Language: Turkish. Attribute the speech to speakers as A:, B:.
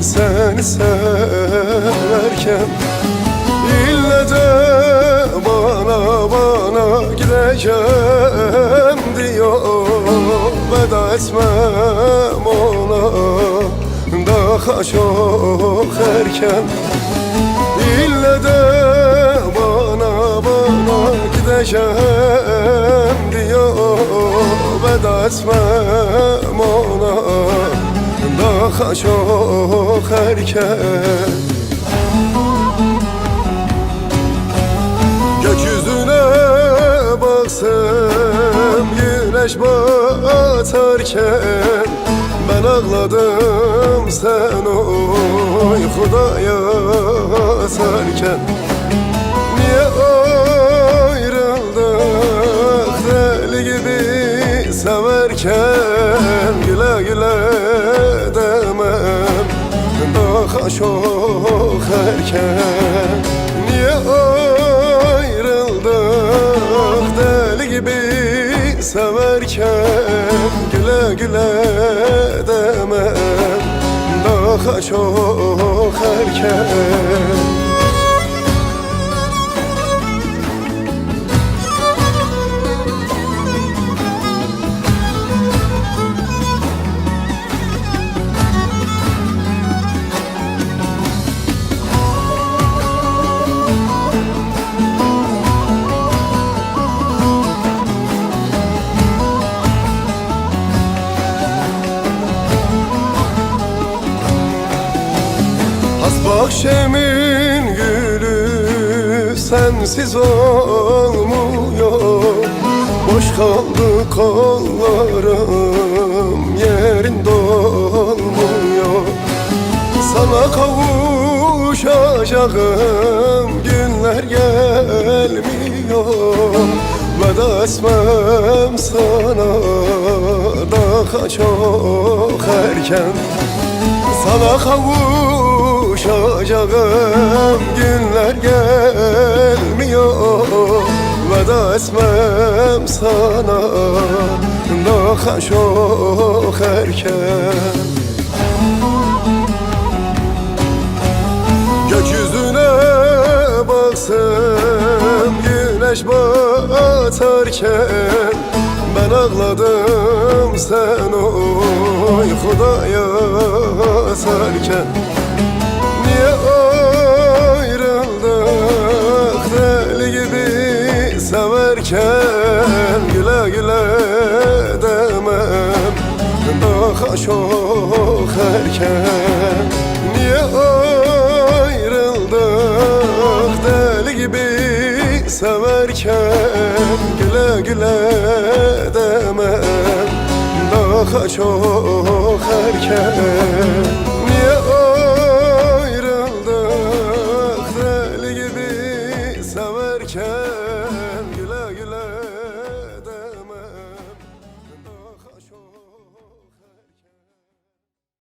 A: seni severken İlle de bana bana gideceğim diyor. Veda etmem ona daha çok erken. İlle de bana bana gideceğim diyor. Veda etmem daha çok erken. Gökyüzüne baksam güneş batarken Ben ağladım sen uykuda yatarken Niye ayrıldık deli gibi severken? Güle güle daha çok erken. Niye ayrıldık deli gibi severken? Güle güle demem. Daha çok erken Az bahçemin gülü sensiz olmuyor. Boş kaldı kollarım yerin dolmuyor. Sana kavuşacağım günler gelmiyor. Veda etmem sana daha çok erken. Sana kavuşacağım günler gelmiyor. Veda etmem sana. Daha çok erken. Gökyüzüne baksam güneş batarken Ben ağladım sen uykuda yatarken severken Güle güle demem. Daha çok erken. Niye ayrıldık deli gibi severken? Güle güle demem. Daha çok erken